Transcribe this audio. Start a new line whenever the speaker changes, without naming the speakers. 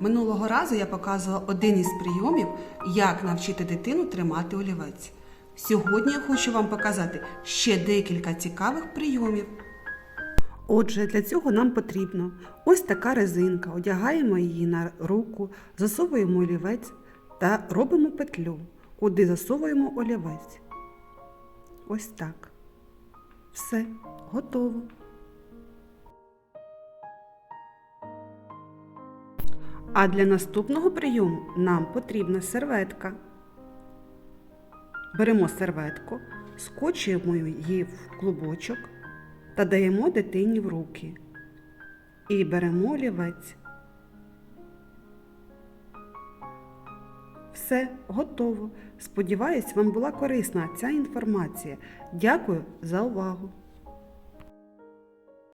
Минулого разу я показувала один із прийомів, як навчити дитину тримати олівець. Сьогодні я хочу вам показати ще декілька цікавих прийомів. Отже, для цього нам потрібно ось така резинка. Одягаємо її на руку, засовуємо олівець та робимо петлю, куди засовуємо олівець. Ось так. Все, готово. А для наступного прийому нам потрібна серветка. Беремо серветку, скочуємо її в клубочок та даємо дитині в руки. І беремо олівець. Все, готово. Сподіваюсь, вам була корисна ця інформація. Дякую за увагу!